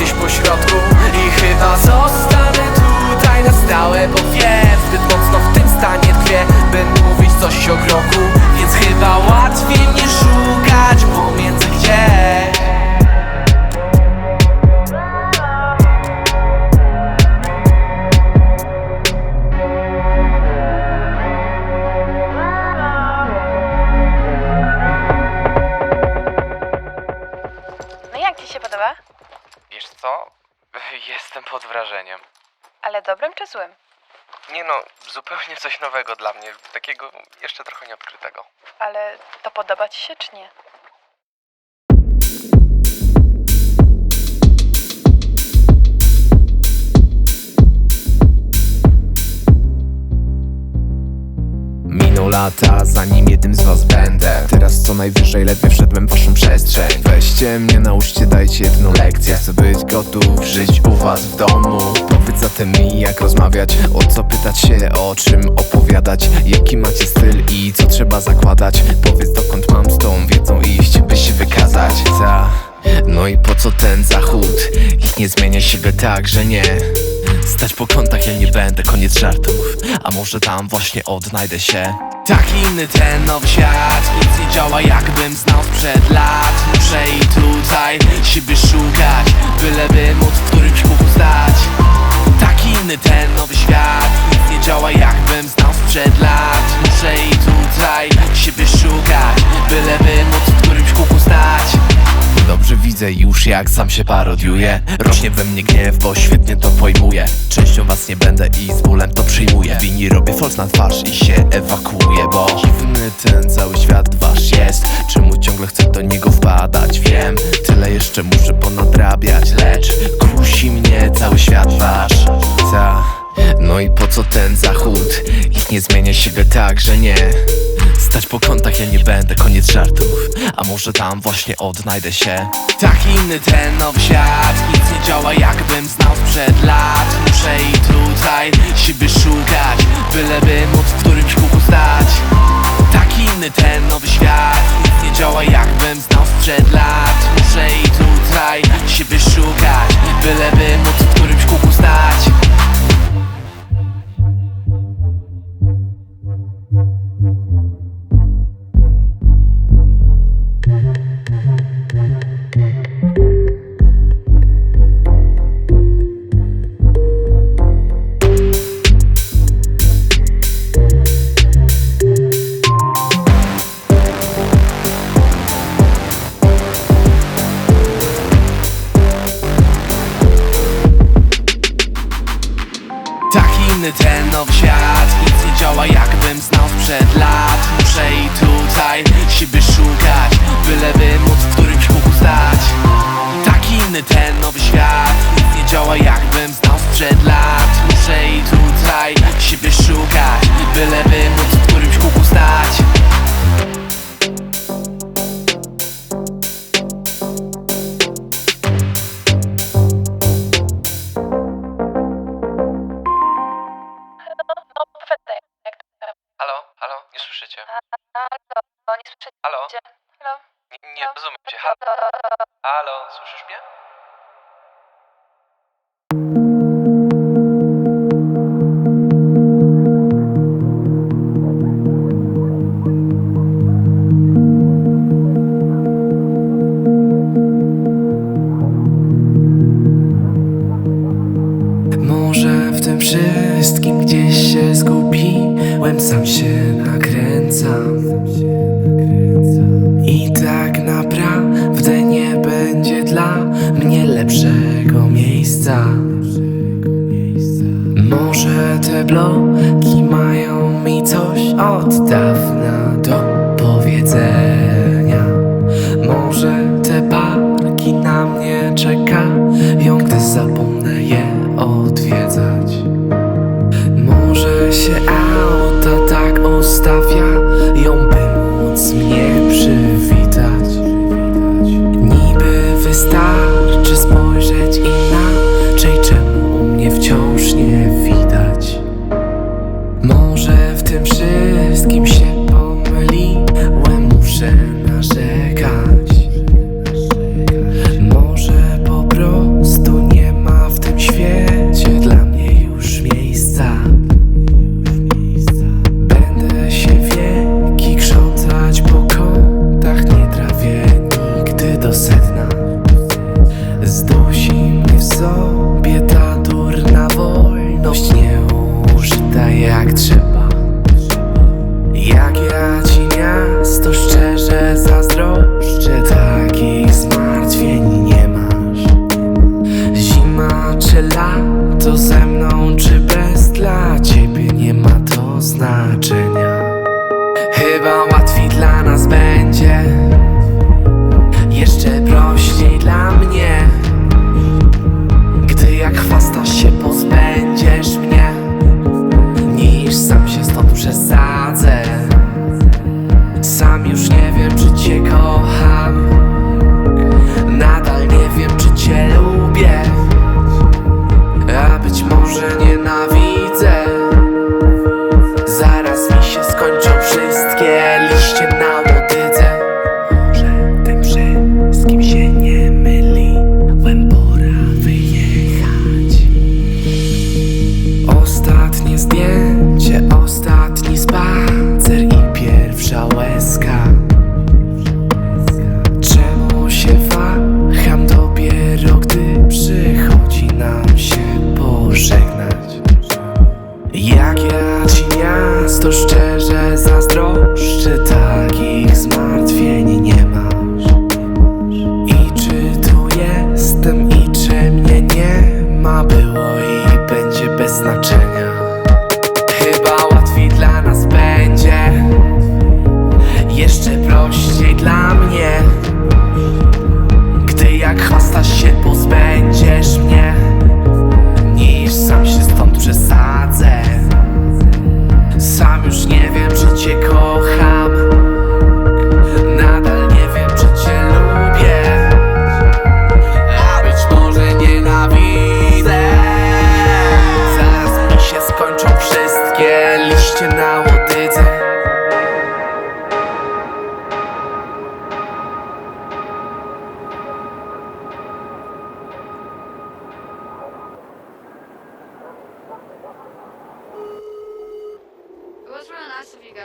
gdzieś po Jestem pod wrażeniem. Ale dobrym czy złym? Nie no, zupełnie coś nowego dla mnie, takiego jeszcze trochę nieodkrytego. Ale to podoba ci się czy nie? Miną lata, zanim jednym z was będę. Teraz co najwyżej ledwie wszedłem w waszą przestrzeń. Weźcie mnie, nauczcie, dajcie jedną lekcję. Chcę być gotów żyć u was w domu. Powiedz zatem mi jak rozmawiać O co pytać się, o czym opowiadać. Jaki macie styl i co trzeba zakładać? Powiedz dokąd mam z tą wiedzą iść, by się wykazać. Ta. No i po co ten zachód? Ich nie zmienia siebie tak, że nie Stać po kątach ja nie będę, koniec żartów. A może tam właśnie odnajdę się? Taki inny ten nowy świat Nic nie działa jakbym znał sprzed lat. Muszę i tutaj siebie szukać Byleby móc w którymś kółku stać. Taki inny ten nowy świat Nic nie działa jakbym znał sprzed lat. Muszę i tutaj siebie szukać Byleby móc w którymś kółku stać Dobrze widzę już jak sam się parodiuję Rośnie we mnie gniew, bo świetnie to pojmuję Częścią was nie będę i z bólem to przyjmuję Wini robię false na twarz i się ewakuuję Bo dziwny ten cały świat wasz jest Czemu ciągle chcę do niego wpadać? Wiem, tyle jeszcze muszę ponadrabiać Lecz kusi mnie cały świat wasz Ta. No i po co ten zachód? Ich nie zmienia siebie tak, że nie Stać po kątach ja nie będę, koniec żartów. A może tam właśnie odnajdę się? Taki inny ten nowy świat Nic nie działa jakbym znał sprzed lat. Muszę i tutaj siebie szukać Byleby móc w którymś kółku stać. Taki inny ten nowy świat Nic nie działa jakbym znał sprzed lat. Muszę i tutaj siebie szukać Byleby móc w którymś kółku stać Halo? Halo? Nie, nie rozumiem cię. Halo? Halo, słyszysz mnie?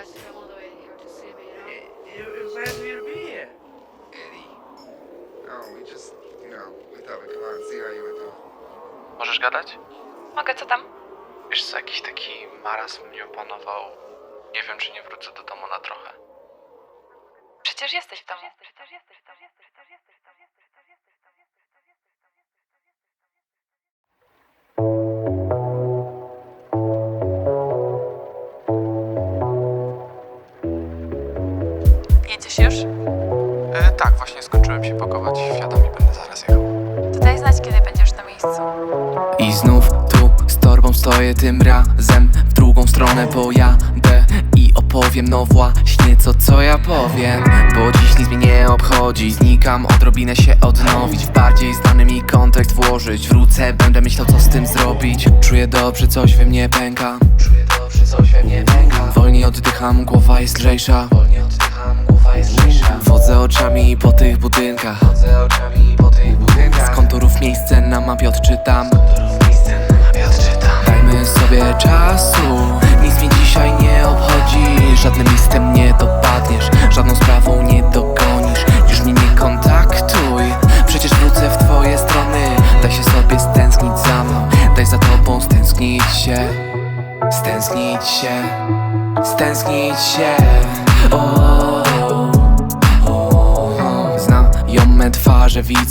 guys come all the way here to see me, you know? It, it, it was you to be here. Eddie. No, we just, you know, we thought we'd come out and see how you were doing. Możesz gadać? Mogę, co tam? Wiesz co, jakiś taki marazm mnie opanował. Nie wiem, czy nie wrócę do domu na trochę. Przecież jesteś w domu. Przecież jesteś, przecież jesteś, przecież jesteś. Się pakować, wsiadam i będę zaraz jechał. To daj znać, kiedy będziesz na miejscu. I znów tu z torbą stoję tym razem W drugą stronę pojadę i opowiem. No właśnie co co ja powiem? Bo dziś nic mnie nie obchodzi. Znikam, odrobinę się odnowić. W bardziej znany mi kontekst włożyć. Wrócę, będę myślał co z tym zrobić. Czuję dobrze, coś we mnie pęka. Czuję dobrze, coś we mnie pęka. Wolniej oddycham, głowa jest lżejsza. Wolniej oddycham, jest Wodzę oczami po tych budynkach. Wodzę oczami po tych budynkach. Z konturów miejsce na mapie odczytam. Dajmy sobie czasu. Nic mnie dzisiaj nie obchodzi. Żadnym listem nie dopadniesz. Żadną sprawą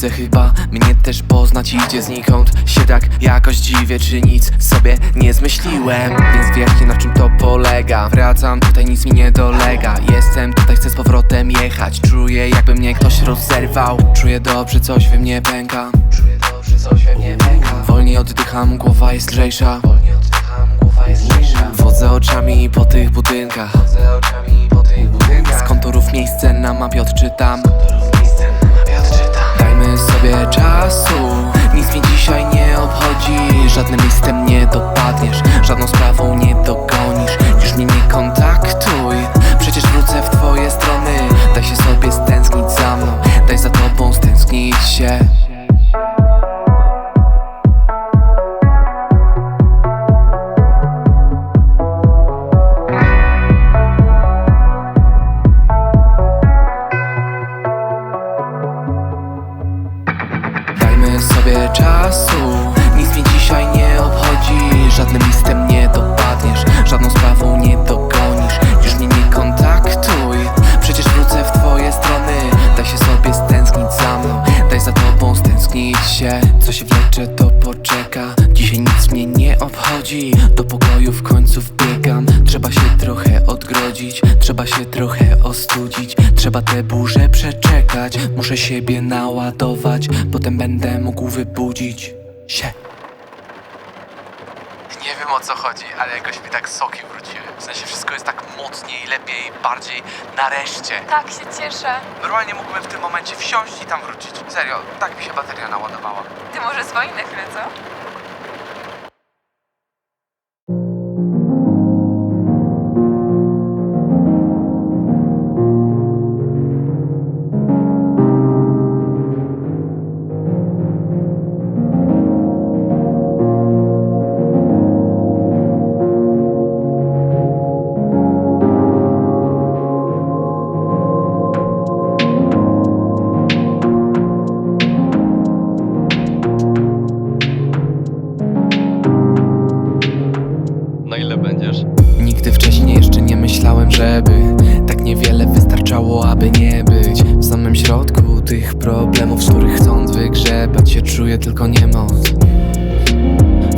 widzę chyba Mnie też poznać. Idzie znikąd Się tak jakoś dziwię czy nic sobie nie zmyśliłem. Więc wiecie na czym to polega. Wracam tutaj nic mi nie dolega. Jestem tutaj chcę z powrotem jechać. Czuję jakby mnie ktoś rozerwał. Czuję dobrze coś we mnie pęka. Czuję dobrze coś we mnie pęka. Wolniej oddycham głowa jest lżejsza. Wolniej oddycham głowa jest lżejsza. Wodzę oczami po tych budynkach. Wodzę oczami po tych budynkach. Z konturów miejsce na mapie odczytam Czasu. Nic mnie dzisiaj nie obchodzi Żadnym listem nie dopadniesz Żadną sprawą nie dogonisz Już mnie nie kontaktuj. Przecież wrócę w twoje strony Daj się sobie stęsknić za mną Daj za tobą stęsknić się sobie czasu. Nic mnie dzisiaj nie obchodzi Żadnym listem nie dopadniesz Żadną sprawą nie dogonisz. Już mnie nie kontaktuj Przecież wrócę w twoje strony. Daj się sobie stęsknić za mną Daj za tobą stęsknić się. Co się wlecze to poczeka. Dzisiaj nic mnie nie obchodzi Do Muszę siebie naładować Potem będę mógł wybudzić się Nie wiem o co chodzi, ale jakoś mi tak soki wróciły. W sensie wszystko jest tak mocniej, lepiej, bardziej nareszcie. Tak się cieszę. Normalnie mógłbym w tym momencie wsiąść i tam wrócić. Serio, tak mi się bateria naładowała. Ty może zwolnij na chwilę, co? Żeby Tak niewiele wystarczało, aby nie być W samym środku tych problemów, z których chcąc wygrzebać się Czuję tylko niemoc.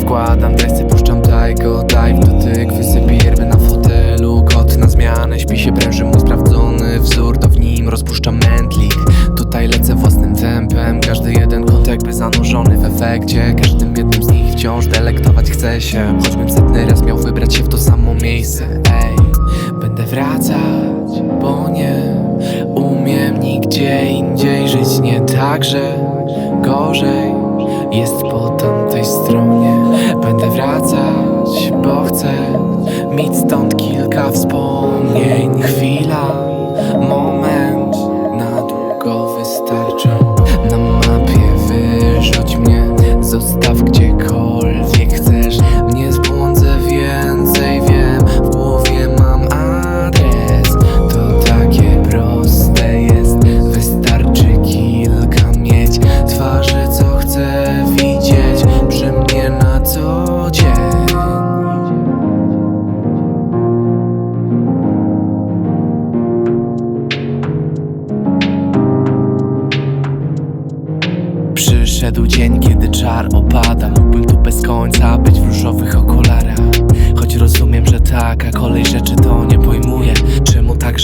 Wkładam teksty, puszczam tajko, dive dotyk Wysypię yerby na fotelu, kot na zmianę Śpi się pręży mój sprawdzony wzór To w nim rozpuszczam mętlik. Tutaj lecę własnym tempem Każdy jeden kąt jakby zanurzony w efekcie Każdym jednym z nich wciąż delektować chcę się. Choćbym setny raz miał wybrać się w to samo miejsce Ej, będę wracać, bo nie Umiem nigdzie indziej żyć nie tak, że gorzej jest po tamtej stronie. Będę wracać, bo chcę mieć stąd kilka wspomnień. Chwila, moment, na długo wystarczą. Na mapie wyrzuć mnie, zostaw gdziekolwiek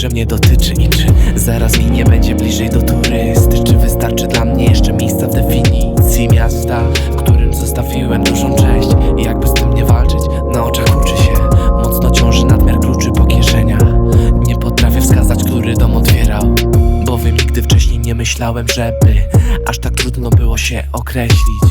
że mnie dotyczy i czy zaraz mi nie będzie bliżej do turysty. Czy wystarczy dla mnie jeszcze miejsca w definicji miasta, w którym zostawiłem dużą część jakby z tym nie walczyć, na oczach uczy się. Mocno ciąży nadmiar kluczy po kieszeniach Nie potrafię wskazać, który dom otwierał. Bowiem nigdy wcześniej nie myślałem, żeby Aż tak trudno było się określić.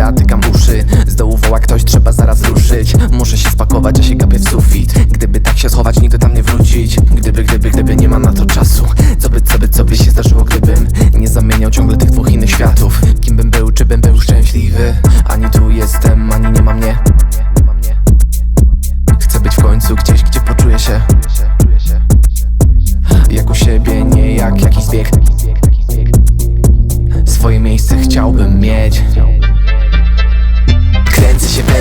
Zatykam uszy. Z dołu woła ktoś, trzeba zaraz ruszyć. Muszę się spakować, a się gapię w sufit. Gdyby tak się schować, nigdy tam nie wrócić. Gdyby, gdyby, gdyby nie ma na to czasu. Co by, co by, co by się zdarzyło, gdybym Nie zamieniał ciągle tych dwóch innych światów? Kim bym był, czy bym był szczęśliwy? Ani tu jestem, ani nie ma mnie. Chcę być w końcu gdzieś, gdzie poczuję się. Jak u siebie, nie jak jakiś zbieg Swoje miejsce chciałbym mieć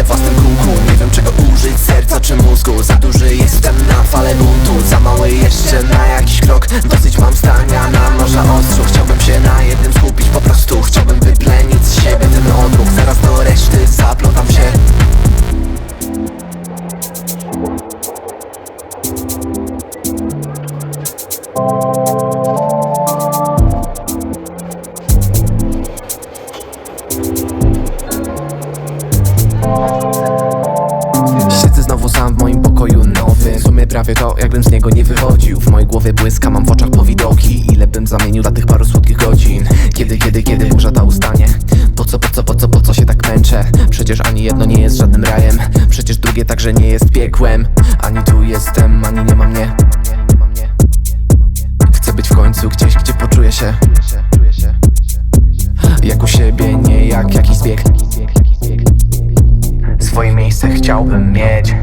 własnym kółku. Nie wiem czego użyć, serca czy mózgu. Za duży jestem na falę buntu Za mały jeszcze na jakiś krok. Dosyć mam stania na noża ostrzu. Chciałbym się na jednym skupić po prostu. Chciałbym wyplenić z siebie ten odruch. Zaraz do reszty zaplątam się prawie to, jakbym z niego nie wychodził. W mojej głowie błyska, mam w oczach powidoki. Ile bym zamienił dla tych paru słodkich godzin? Kiedy, kiedy, kiedy burza ta ustanie? Po co, po co, po co, po co się tak męczę? Przecież ani jedno nie jest żadnym rajem. Przecież drugie także nie jest piekłem. Ani tu jestem, ani nie ma mnie. Chcę być w końcu gdzieś, gdzie poczuję się. Jak u siebie, nie jak jakiś zbieg. Swoje miejsce chciałbym mieć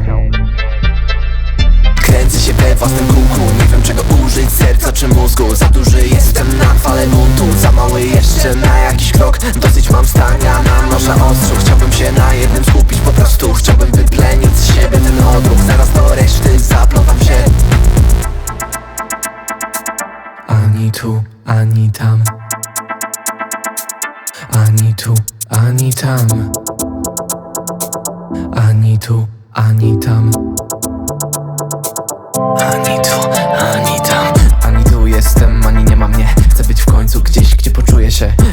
własnym kółku. Nie wiem czego użyć, serca czy mózgu. Za duży jestem na falę buntu Za mały jeszcze na jakiś krok. Dosyć mam stania na noża ostrzu. Chciałbym się na jednym skupić po prostu. Chciałbym wyplenić z siebie ten odruch. Zaraz do reszty zaplątam się. Ani tu, ani tam. Ani tu, ani tam. Ani tu, ani tam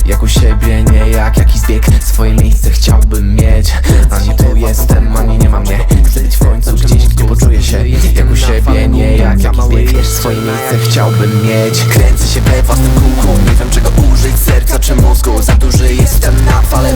Jak u siebie, nie jak jakiś zbieg. Swoje miejsce chciałbym mieć. Ani tu jestem, ani nie ma mnie. Chcę być w końcu gdzieś, gdzie poczuję się Jak u siebie, nie jak jakiś zbieg. Swoje miejsce chciałbym mieć. Kręcę się we własnym kółku Nie wiem czego użyć, serca czy mózgu. Za duży jestem na falę